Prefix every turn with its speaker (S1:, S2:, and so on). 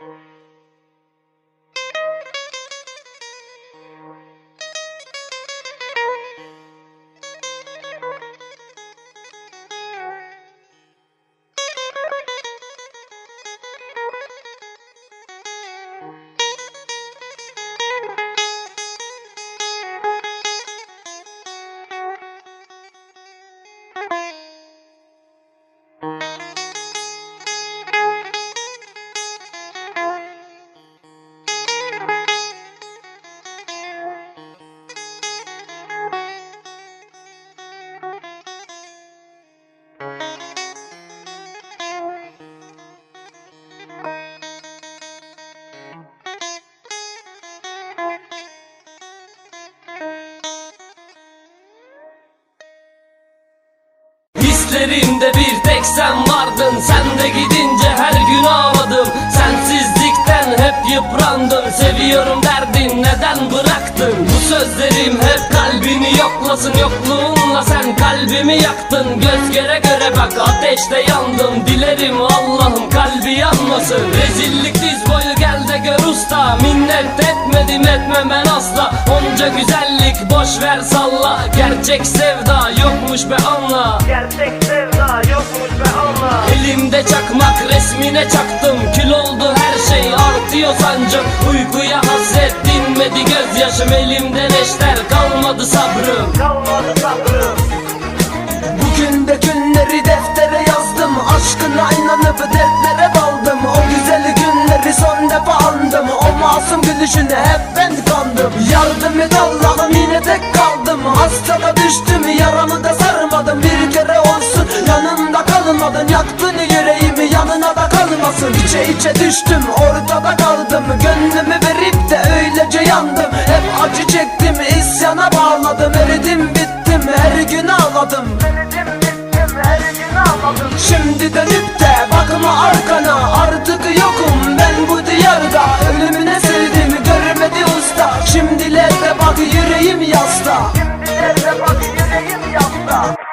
S1: Thank you. Hislerimde bir tek sen vardın. Sen de gidince her gün ağladım. Sensizlikten hep yıprandım. Seviyorum derdin neden bıraktın? Bu sözlerim hep kalbini yoklasın. Yokluğunla sen kalbimi yaktın. Göz göre göre bak ateşte yandım. Dilerim Allah'ım kalbi yanmasın. Rezillik diz boyu gel de gör usta. Minnet etmedim etmem ben asla Onca güzellik boş ver salla. Gerçek sevda yokmuş be anla
S2: Gerçek sevda yokmuş be Allah.
S1: Elimde çakmak resmine çaktım. Kül oldu her şey artıyor sancım Uykuya hasret dinmedi gözyaşım. Elimde neşter kalmadı sabrım.
S2: Kalmadı
S3: gülüşüne hep ben kandım. Yardım et Allah'ım yine tek kaldım. Hastada düştüm yaramı da sarmadım. Bir kere olsun yanımda kalmadın. Yaktın yüreğimi yanına da kalmasın. İçe içe düştüm ortada kaldım. Gönlümü verip de öylece yandım. Hep acı çektim isyana bağladım. Eridim bittim her gün ağladım.
S2: Denedim bittim her gün ağladım.
S3: Şimdi arkana bak yüreğim yasta. Şimdi nerede bak yüreğim yasta.